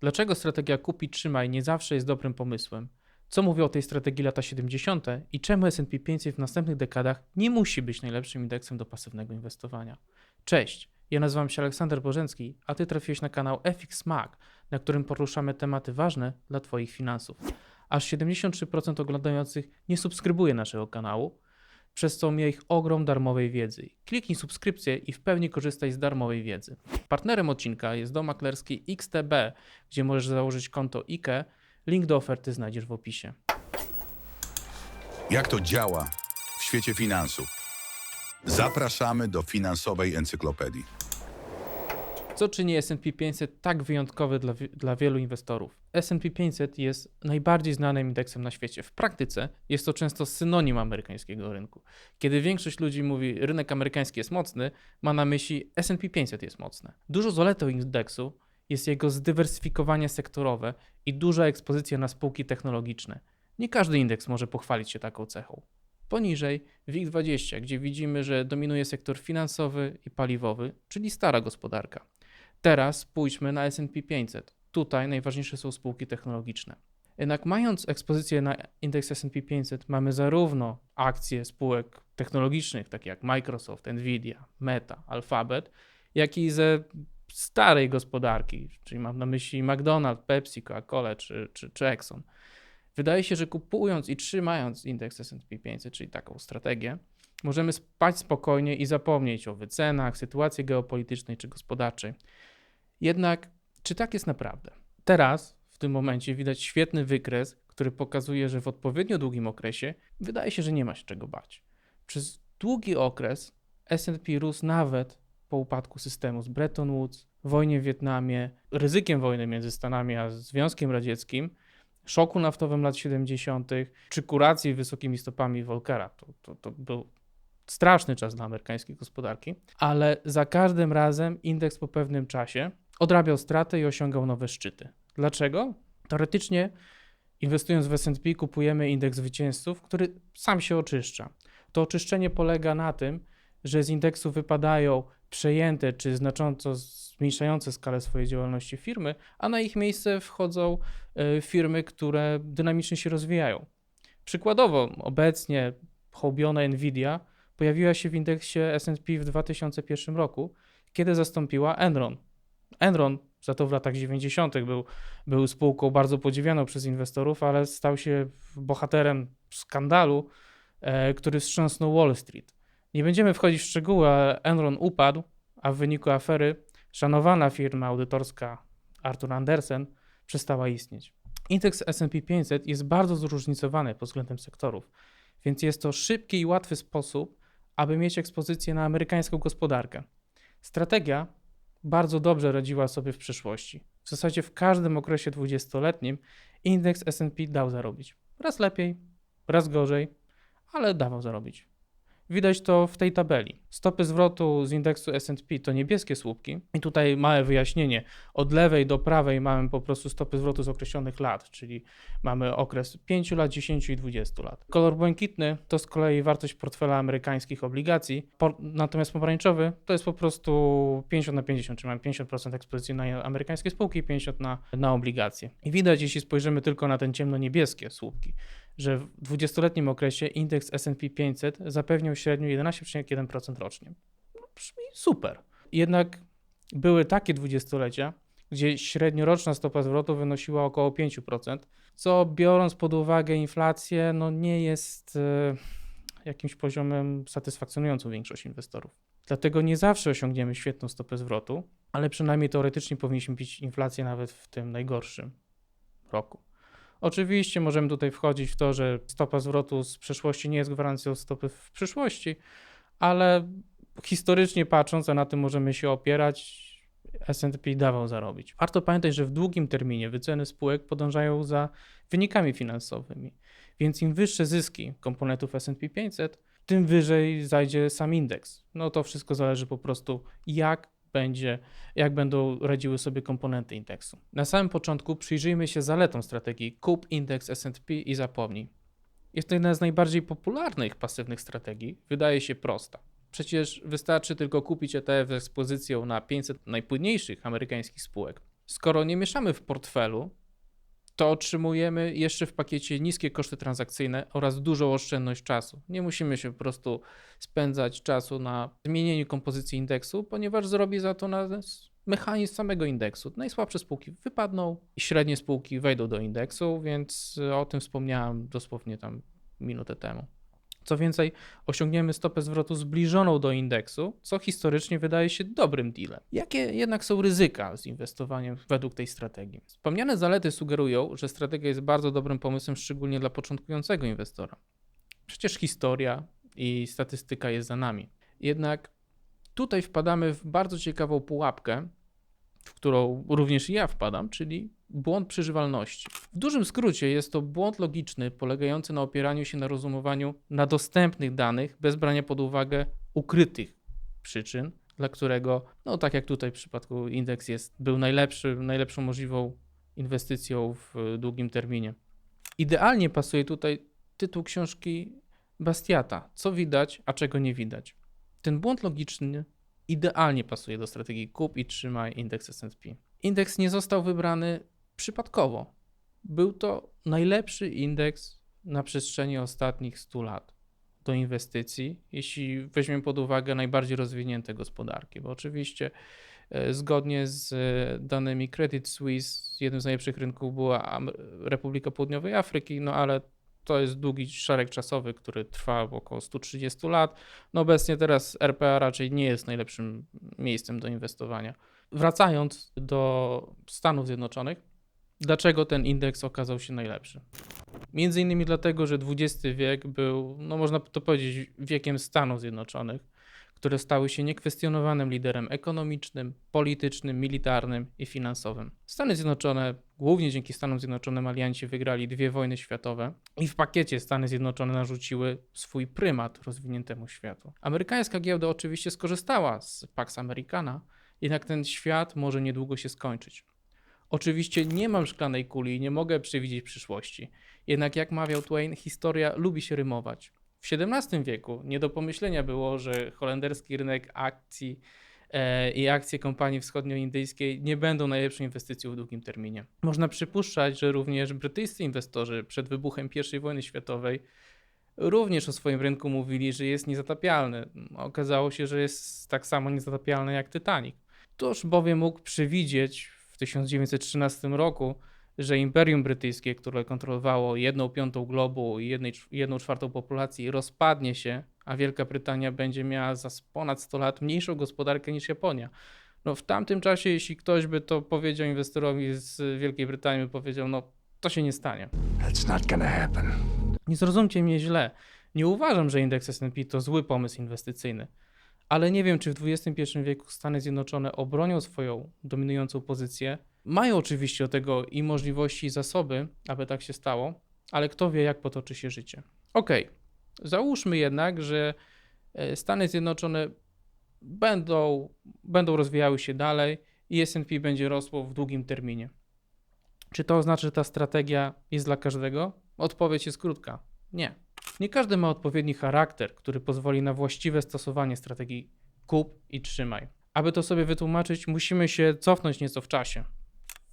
Dlaczego strategia kupi trzymaj nie zawsze jest dobrym pomysłem? Co mówią o tej strategii lata 70. i czemu S&P 500 w następnych dekadach nie musi być najlepszym indeksem do pasywnego inwestowania? Cześć, ja nazywam się Aleksander Bożencki, a ty trafiłeś na kanał FX Mag, na którym poruszamy tematy ważne dla twoich finansów. Aż 73% oglądających nie subskrybuje naszego kanału, przez co mija ich ogrom darmowej wiedzy. Kliknij subskrypcję i w pełni korzystaj z darmowej wiedzy. Partnerem odcinka jest dom maklerski XTB, gdzie możesz założyć konto IKE. Link do oferty znajdziesz w opisie. Jak to działa w świecie finansów? Zapraszamy do finansowej encyklopedii. Co czyni S&P 500 tak wyjątkowy dla, dla wielu inwestorów? S&P 500 jest najbardziej znanym indeksem na świecie. W praktyce jest to często synonim amerykańskiego rynku. Kiedy większość ludzi mówi rynek amerykański jest mocny, ma na myśli S&P 500 jest mocne. Dużo zaletą indeksu jest jego zdywersyfikowanie sektorowe i duża ekspozycja na spółki technologiczne. Nie każdy indeks może pochwalić się taką cechą. Poniżej WIG20, gdzie widzimy, że dominuje sektor finansowy i paliwowy, czyli stara gospodarka. Teraz spójrzmy na S&P 500. Tutaj najważniejsze są spółki technologiczne. Jednak mając ekspozycję na indeks S&P 500, mamy zarówno akcje spółek technologicznych, takie jak Microsoft, Nvidia, Meta, Alphabet, jak i ze starej gospodarki, czyli mam na myśli McDonald's, Pepsi, Coca-Cola czy, czy, czy Exxon. Wydaje się, że kupując i trzymając indeks S&P 500, czyli taką strategię, możemy spać spokojnie i zapomnieć o wycenach, sytuacji geopolitycznej czy gospodarczej. Jednak czy tak jest naprawdę? Teraz, w tym momencie, widać świetny wykres, który pokazuje, że w odpowiednio długim okresie wydaje się, że nie ma się czego bać. Przez długi okres S&P rósł nawet po upadku systemu z Bretton Woods, wojnie w Wietnamie, ryzykiem wojny między Stanami a Związkiem Radzieckim, szoku naftowym lat 70., czy kuracji wysokimi stopami Volckera. To, to, to był straszny czas dla amerykańskiej gospodarki, ale za każdym razem indeks po pewnym czasie odrabiał straty i osiągał nowe szczyty. Dlaczego? Teoretycznie, inwestując w SP, kupujemy indeks zwycięzców, który sam się oczyszcza. To oczyszczenie polega na tym, że z indeksu wypadają przejęte czy znacząco zmniejszające skalę swojej działalności firmy, a na ich miejsce wchodzą e, firmy, które dynamicznie się rozwijają. Przykładowo, obecnie hołbiona Nvidia pojawiła się w indeksie S&P w 2001 roku, kiedy zastąpiła Enron. Enron za to w latach 90. był, był spółką bardzo podziwianą przez inwestorów, ale stał się bohaterem skandalu, e, który wstrząsnął Wall Street. Nie będziemy wchodzić w szczegóły, ale Enron upadł, a w wyniku afery szanowana firma audytorska Arthur Andersen przestała istnieć. Indeks S&P 500 jest bardzo zróżnicowany pod względem sektorów, więc jest to szybki i łatwy sposób, aby mieć ekspozycję na amerykańską gospodarkę. Strategia bardzo dobrze radziła sobie w przeszłości. W zasadzie w każdym okresie 20-letnim indeks S&P dał zarobić. Raz lepiej, raz gorzej, ale dawał zarobić. Widać to w tej tabeli. Stopy zwrotu z indeksu S&P to niebieskie słupki. I tutaj małe wyjaśnienie. Od lewej do prawej mamy po prostu stopy zwrotu z określonych lat, czyli mamy okres 5 lat, 10 i 20 lat. Kolor błękitny to z kolei wartość portfela amerykańskich obligacji, natomiast pomarańczowy to jest po prostu 50 na 50, czyli mamy 50% ekspozycji na amerykańskie spółki i 50% na, na obligacje. I widać, jeśli spojrzymy tylko na ten ciemno-niebieskie słupki, że w 20-letnim okresie indeks S&P 500 zapewniał średnio 11,1% rocznie. No, Brzmi super. Jednak były takie dwudziestolecia, gdzie średnioroczna stopa zwrotu wynosiła około 5%, co biorąc pod uwagę inflację, no nie jest e, jakimś poziomem satysfakcjonującym większość inwestorów. Dlatego nie zawsze osiągniemy świetną stopę zwrotu, ale przynajmniej teoretycznie powinniśmy mieć inflację nawet w tym najgorszym roku. Oczywiście możemy tutaj wchodzić w to, że stopa zwrotu z przeszłości nie jest gwarancją stopy w przyszłości, ale historycznie patrząc, a na tym możemy się opierać, S&P dawał zarobić. Warto pamiętać, że w długim terminie wyceny spółek podążają za wynikami finansowymi, więc im wyższe zyski komponentów S&P 500, tym wyżej zajdzie sam indeks. No to wszystko zależy po prostu jak będzie, jak będą radziły sobie komponenty indeksu. Na samym początku przyjrzyjmy się zaletom strategii kup indeks S&P i zapomnij. Jest to jedna z najbardziej popularnych pasywnych strategii. Wydaje się prosta. Przecież wystarczy tylko kupić ETF z ekspozycją na 500 najpłynniejszych amerykańskich spółek. Skoro nie mieszamy w portfelu, to otrzymujemy jeszcze w pakiecie niskie koszty transakcyjne oraz dużą oszczędność czasu. Nie musimy się po prostu spędzać czasu na zmienieniu kompozycji indeksu, ponieważ zrobi za to nas mechanizm samego indeksu. Najsłabsze spółki wypadną i średnie spółki wejdą do indeksu, więc o tym wspomniałem dosłownie tam minutę temu. Co więcej, osiągniemy stopę zwrotu zbliżoną do indeksu, co historycznie wydaje się dobrym dealem. Jakie jednak są ryzyka z inwestowaniem według tej strategii? Wspomniane zalety sugerują, że strategia jest bardzo dobrym pomysłem, szczególnie dla początkującego inwestora. Przecież historia i statystyka jest za nami. Jednak tutaj wpadamy w bardzo ciekawą pułapkę, w którą również ja wpadam, czyli błąd przeżywalności. W dużym skrócie jest to błąd logiczny polegający na opieraniu się na rozumowaniu na dostępnych danych bez brania pod uwagę ukrytych przyczyn, dla którego, no tak jak tutaj w przypadku indeks jest, był najlepszy, najlepszą możliwą inwestycją w długim terminie. Idealnie pasuje tutaj tytuł książki Bastiata. Co widać, a czego nie widać. Ten błąd logiczny idealnie pasuje do strategii kup i trzymaj indeks S&P. Indeks nie został wybrany przypadkowo. Był to najlepszy indeks na przestrzeni ostatnich 100 lat do inwestycji, jeśli weźmiemy pod uwagę najbardziej rozwinięte gospodarki, bo oczywiście e, zgodnie z e, danymi Credit Suisse jednym z najlepszych rynków była Republika Południowej Afryki, no ale to jest długi szereg czasowy, który trwa około 130 lat. No obecnie teraz RPA raczej nie jest najlepszym miejscem do inwestowania. Wracając do Stanów Zjednoczonych, dlaczego ten indeks okazał się najlepszy? Między innymi dlatego, że XX wiek był, no można to powiedzieć, wiekiem Stanów Zjednoczonych, które stały się niekwestionowanym liderem ekonomicznym, politycznym, militarnym i finansowym. Stany Zjednoczone, głównie dzięki Stanom Zjednoczonym alianci wygrali dwie wojny światowe i w pakiecie Stany Zjednoczone narzuciły swój prymat rozwiniętemu światu. Amerykańska giełda oczywiście skorzystała z Pax Americana, jednak ten świat może niedługo się skończyć. Oczywiście nie mam szklanej kuli i nie mogę przewidzieć przyszłości. Jednak jak mawiał Twain, historia lubi się rymować. W XVII wieku nie do pomyślenia było, że holenderski rynek akcji e, i akcje kompanii wschodnioindyjskiej nie będą najlepszą inwestycją w długim terminie. Można przypuszczać, że również brytyjscy inwestorzy przed wybuchem I wojny światowej również o swoim rynku mówili, że jest niezatapialny. Okazało się, że jest tak samo niezatapialny jak Titanic. Któż bowiem mógł przewidzieć w 1913 roku, że Imperium Brytyjskie, które kontrolowało jedną piątą globu i jednej, jedną czwartą populacji, rozpadnie się, a Wielka Brytania będzie miała za ponad 100 lat mniejszą gospodarkę niż Japonia. No w tamtym czasie, jeśli ktoś by to powiedział inwestorowi z Wielkiej Brytanii, by powiedział, no to się nie stanie. That's not gonna happen. Nie zrozumcie mnie źle. Nie uważam, że indeks S&P to zły pomysł inwestycyjny. Ale nie wiem, czy w XXI wieku Stany Zjednoczone obronią swoją dominującą pozycję. Mają oczywiście do tego i możliwości, i zasoby, aby tak się stało, ale kto wie, jak potoczy się życie. Okej, załóżmy jednak, że e, Stany Zjednoczone będą, będą rozwijały się dalej i S&P będzie rosło w długim terminie. Czy to oznacza, że ta strategia jest dla każdego? Odpowiedź jest krótka. Nie. Nie każdy ma odpowiedni charakter, który pozwoli na właściwe stosowanie strategii kup i trzymaj. Aby to sobie wytłumaczyć, musimy się cofnąć nieco w czasie.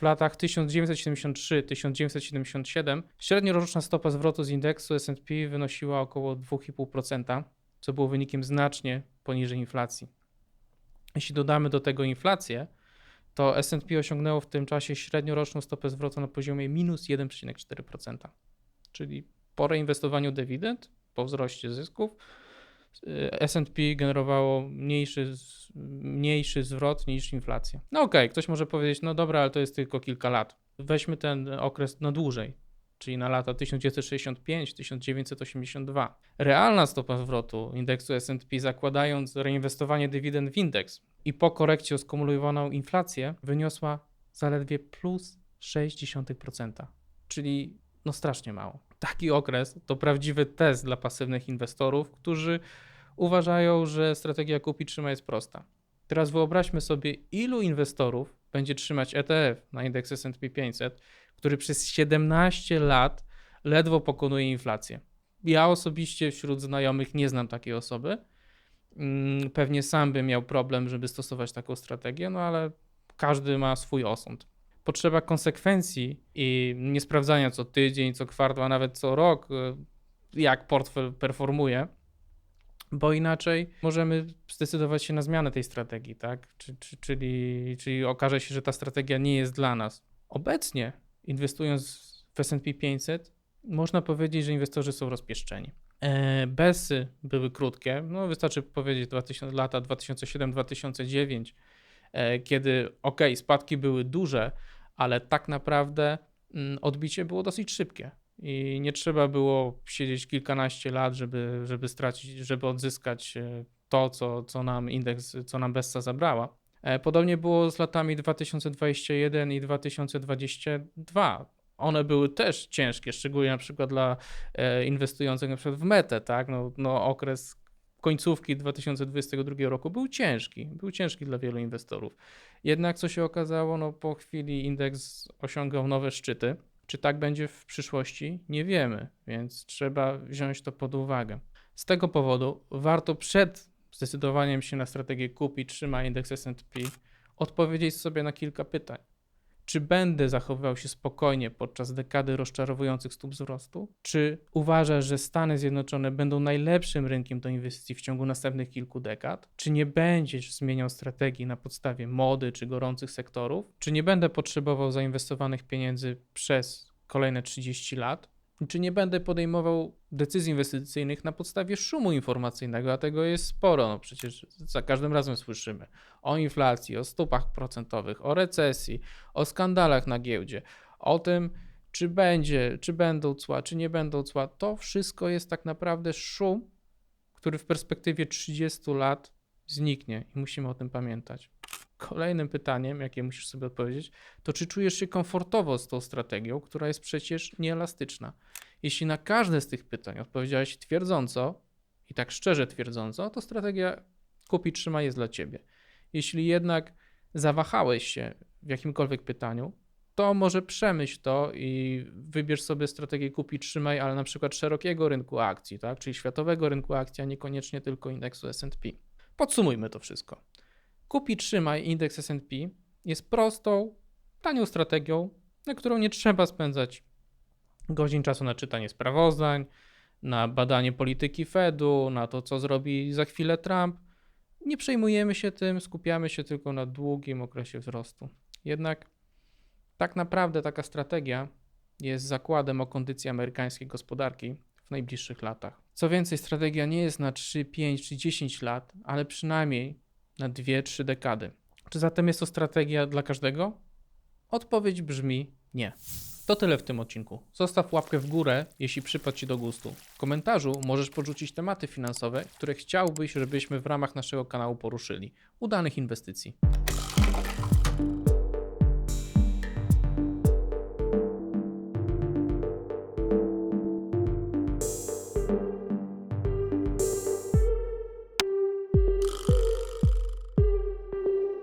W latach 1973-1977 średnioroczna stopa zwrotu z indeksu S&P wynosiła około 2,5%, co było wynikiem znacznie poniżej inflacji. Jeśli dodamy do tego inflację, to S&P osiągnęło w tym czasie średnioroczną stopę zwrotu na poziomie minus 1,4%. Czyli po reinwestowaniu dywidend, po wzroście zysków, S&P generowało mniejszy, mniejszy zwrot niż inflacja. No okej, ktoś może powiedzieć, no dobra, ale to jest tylko kilka lat. Weźmy ten okres na dłużej, czyli na lata 1965-1982. Realna stopa zwrotu indeksu S&P zakładając reinwestowanie dywidend w indeks i po korekcie o skumulowaną inflację wyniosła zaledwie plus 0,6%, czyli no strasznie mało. Taki okres to prawdziwy test dla pasywnych inwestorów, którzy uważają, że strategia kupi trzyma jest prosta. Teraz wyobraźmy sobie, ilu inwestorów będzie trzymać ETF na indeks S&P 500, który przez 17 lat ledwo pokonuje inflację. Ja osobiście wśród znajomych nie znam takiej osoby. Mm, Pewnie sam bym miał problem, żeby stosować taką strategię, no ale każdy ma swój osąd. Potrzeba konsekwencji i nie sprawdzania co tydzień, co kwartał, a nawet co rok, y, jak portfel performuje, bo inaczej możemy zdecydować się na zmianę tej strategii, tak? Czy, czy, czyli, czyli okaże się, że ta strategia nie jest dla nas. Obecnie, inwestując w S&P 500, można powiedzieć, że inwestorzy są rozpieszczeni. E, Besy były krótkie, no wystarczy powiedzieć 2000, lata 2007-2009, e, kiedy ok, spadki były duże, ale tak naprawdę mm, odbicie było dosyć szybkie i nie trzeba było siedzieć kilkanaście lat, żeby, żeby stracić, żeby odzyskać e, to, co, co nam indeks, co nam Bessa zabrała. E, Podobnie było z latami 2021 i 2022. One były też ciężkie, szczególnie na przykład dla e, inwestujących na przykład w metę, tak? No, no okres końcówki 2022 roku był ciężki, był ciężki dla wielu inwestorów. Jednak co się okazało, no po chwili indeks osiągał nowe szczyty. Czy tak będzie w przyszłości? Nie wiemy, więc trzeba wziąć to pod uwagę. Z tego powodu warto przed zdecydowaniem się na strategię kupi, trzyma indeks S&P odpowiedzieć sobie na kilka pytań. Czy będę zachowywał się spokojnie podczas dekady rozczarowujących stóp wzrostu? Czy uważasz, że Stany Zjednoczone będą najlepszym rynkiem do inwestycji w ciągu następnych kilku dekad? Czy nie będziesz zmieniał strategii na podstawie mody czy gorących sektorów? Czy nie będę potrzebował zainwestowanych pieniędzy przez kolejne 30 lat? Czy nie będę podejmował decyzji inwestycyjnych na podstawie szumu informacyjnego, a tego jest sporo. No przecież za każdym razem słyszymy o inflacji, o stopach procentowych, o recesji, o skandalach na giełdzie, o tym, czy będzie, czy będą cła, czy nie będą cła. To wszystko jest tak naprawdę szum, który w perspektywie 30 lat zniknie i musimy o tym pamiętać. Kolejnym pytaniem, jakie musisz sobie odpowiedzieć, to czy czujesz się komfortowo z tą strategią, która jest przecież nieelastyczna. Jeśli na każde z tych pytań odpowiedziałeś twierdząco i tak szczerze twierdząco, to strategia kupi trzyma jest dla ciebie. Jeśli jednak zawahałeś się w jakimkolwiek pytaniu, to może przemyśl to i wybierz sobie strategię kupi trzymaj, ale na przykład szerokiego rynku akcji, tak? czyli światowego rynku akcji, a niekoniecznie tylko indeksu S&P. Podsumujmy to wszystko. Kupi trzymaj indeks S&P jest prostą, tanią strategią, na którą nie trzeba spędzać godzin czasu na czytanie sprawozdań, na badanie polityki Fedu, na to, co zrobi za chwilę Trump. Nie przejmujemy się tym, skupiamy się tylko na długim okresie wzrostu. Jednak tak naprawdę taka strategia jest zakładem o kondycji amerykańskiej gospodarki w najbliższych latach. Co więcej, strategia nie jest na 3, 5 czy 10 lat, ale przynajmniej na 2-3 dekady. Czy zatem jest to strategia dla każdego? Odpowiedź brzmi nie. To tyle w tym odcinku. Zostaw łapkę w górę, jeśli przypadł Ci do gustu. W komentarzu możesz podrzucić tematy finansowe, które chciałbyś, żebyśmy w ramach naszego kanału poruszyli. Udanych inwestycji.